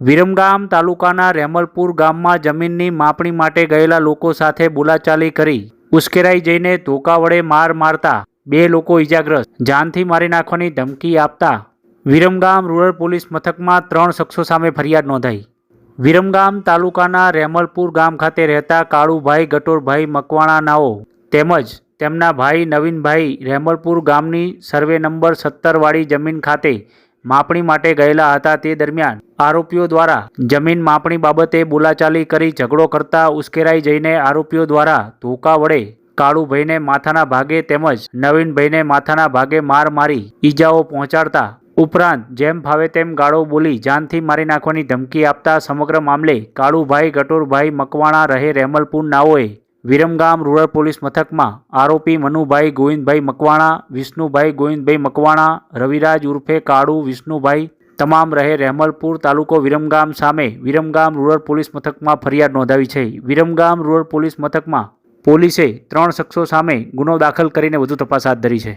વિરમગામ તાલુકાના રેમલપુર ગામમાં જમીનની માપણી માટે ગયેલા લોકો સાથે બોલાચાલી કરી ઉશ્કેરાઈ જઈને ધોકા વડે માર મારતા બે લોકો ઇજાગ્રસ્ત જાનથી મારી નાખવાની ધમકી આપતા વિરમગામ રૂરલ પોલીસ મથકમાં ત્રણ શખ્સો સામે ફરિયાદ નોંધાઈ. વિરમગામ તાલુકાના રેમલપુર ગામ ખાતે રહેતા કાળુભાઈ, ગટોરભાઈ મકવાણા નાઓ તેમજ તેમના ભાઈ નવીનભાઈ રેમલપુર ગામની સર્વે નંબર સત્તરવાળી જમીન ખાતે માપણી માટે ગયેલા હતા તે દરમિયાન આરોપીઓ દ્વારા જમીન માપણી બાબતે બોલાચાલી કરી ઝઘડો કરતા ઉશ્કેરાઈ જઈને આરોપીઓ દ્વારા ધોકા વડે કાળુભાઈને માથાના ભાગે તેમજ નવીનભાઈને માથાના ભાગે માર મારી ઈજાઓ પહોંચાડતા ઉપરાંત જેમ ફાવે તેમ ગાળો બોલી જાનથી મારી નાખવાની ધમકી આપતા સમગ્ર મામલે કાળુભાઈ, ગટોરભાઈ, મકવાણા રહે રેમલપુર નાઓએ વિરમગામ રૂરલ પોલીસ મથકમાં આરોપી મનુભાઈ ગોવિંદભાઈ મકવાણા, વિષ્ણુભાઈ ગોવિંદભાઈ મકવાણા, રવિરાજ ઉર્ફે કાળુ, વિષ્ણુભાઈ તમામ રહે રહેમલપુર તાલુકો વિરમગામ સામે વિરમગામ રૂરલ પોલીસ મથકમાં ફરિયાદ નોંધાવી છે. વિરમગામ રૂરલ પોલીસ મથકમાં પોલીસે ત્રણ શખ્સો સામે ગુનો દાખલ કરીને વધુ તપાસ હાથ ધરી છે.